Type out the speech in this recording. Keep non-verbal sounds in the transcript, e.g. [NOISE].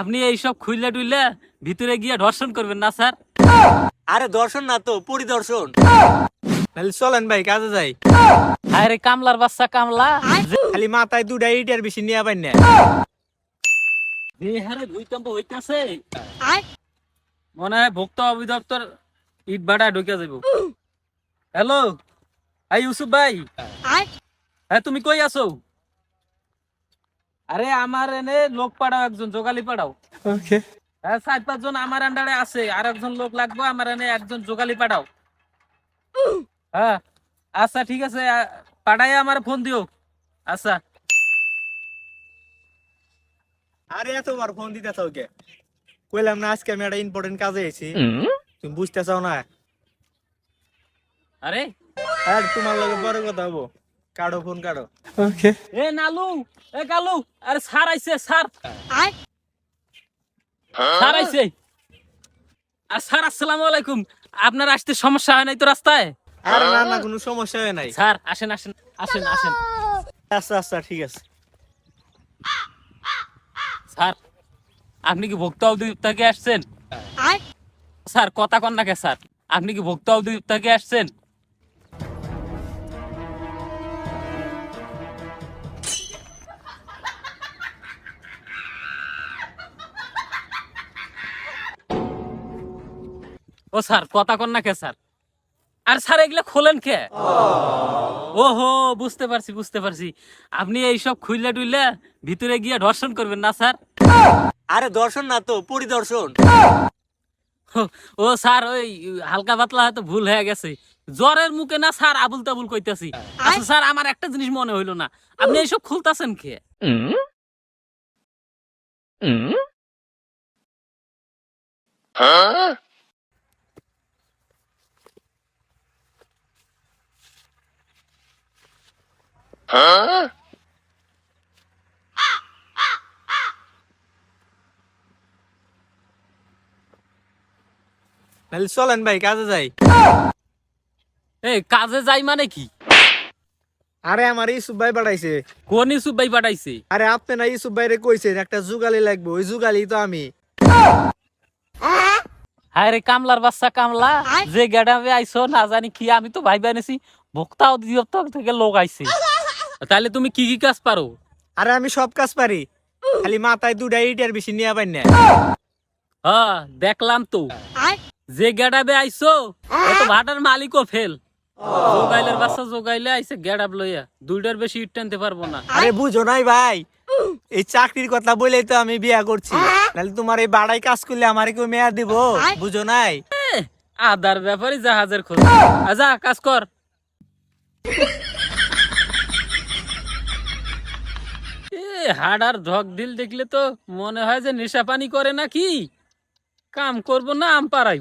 আপনি এইসব খুইলে টুইলে ভিতরে গিয়ে ধর্ষণ করবেন না স্যার। আরে দর্শন না তো পরিদর্শন। তাহলে চলেন ভাই কাজে যাই। আরে কামলার বাচ্চা কামলা। খালি মাথায় দুটা ইটার বেশি নিয়ে পাই না। বিহারে ভূমিকম্প হইতাছে। মনে হয় ভোক্তা অধিদপ্তর ইট ভাড়া ঢুকে যাব হ্যালো এই ইউসুফ ভাই। হ্যাঁ তুমি কই আছো? আরে আমার এনে লোক পাঠাও একজন যোগালি পাঠাও ওকে। হ্যাঁ চার পাঁচজন আমার আন্ডারে আছে আর একজন লোক লাগবে আমার এনে একজন যোগালি পাঠাও [GASPS] হ্যাঁ। আচ্ছা ঠিক আছে পাঠাই আমার ফোন দিও। আচ্ছা। আরে এতবার ফোন দিতে চাও কে? কইলাম না আজকে আমি একটা ইম্পর্টেন্ট কাজে এসেছি তুমি বুঝতে চাও না? আরে। আর তোমার লগে পরে কথা হব। কাটো ফোন কাটো ওকে এ নালু এ কালু আরে স্যার আইছে স্যার স্যার আইছে। আর স্যার আসসালামু আলাইকুম। আপনার আসতে সমস্যা হয় নাই তো রাস্তায়? আরে না না কোনো সমস্যা হয় নাই। স্যার আসেন আসেন আসেন আসেন। আচ্ছা আচ্ছা ঠিক আছে। স্যার আপনি কি ভোক্তা অধিদপ্তর থেকে আসছেন স্যার কথা কন না কে স্যার? আপনি কি ভোক্তা অধিদপ্তর থেকে আসছেন? ও স্যার কথা কন না কে স্যার? আর স্যার এগুলো খোলেন কে? ওহো বুঝতে পারছি বুঝতে পারছি। আপনি এইসব খুইলে টুইলে ভিতরে গিয়ে ধর্ষণ করবেন না স্যার? আরে দর্শন না তো পরিদর্শন। ও- স্যার ওই হালকা পাতলা হয়তো ভুল হয়ে গেছে। জ্বরের মুখে না স্যার আবুল তাবুল কইতাছি। আচ্ছা স্যার আমার একটা জিনিস মনে হইল না। আপনি এইসব খুলতাছেন কে? তাহলে চলেন ভাই কাজে যাই এই কাজে যাই মানে কি আরে আমার ইসুফ ভাই পাঠাইছে কোন ইসুফ ভাই পাঠাইছে আরে আপনি না ইসুফ ভাইরে কইছেন একটা যুগালি লাগবে ওই যুগালি তো আমি হায় রে কামলার বাচ্চা কামলা যে গেডামে আইছো না জানি কি আমি তো ভাই বানিয়েছি ভোক্তা অধিদপ্তর থেকে লোক আইছে তাহলে তুমি কি কি কাজ পারো? আরে আমি সব কাজ পারি। খালি মাথায় দুটা ইটার বেশি নিয়ে পাই না। হ্যাঁ দেখলাম তো। যে গেডাবে আইছো ও তো ভাটার মালিকও ফেল। জোগাইলের বাচ্চা জোগাইলে আইছে গেডাব লইয়া। দুইটার বেশি ইট টানতে পারব না। আরে বুঝো নাই ভাই এই চাকরির কথা বলেই তো আমি বিয়া করছি। তাহলে তোমার এই বাড়াই কাজ করলে আমার কেউ মেয়া দিব? বুঝো নাই? আদার ব্যাপারে জাহাজের খোঁজ। আজা কাজ কর। এ হাড়ার ঢক দিল দেখলে তো মনে হয় যে নেশা পানি করে নাকি? কাম করব না, আম পাড়াই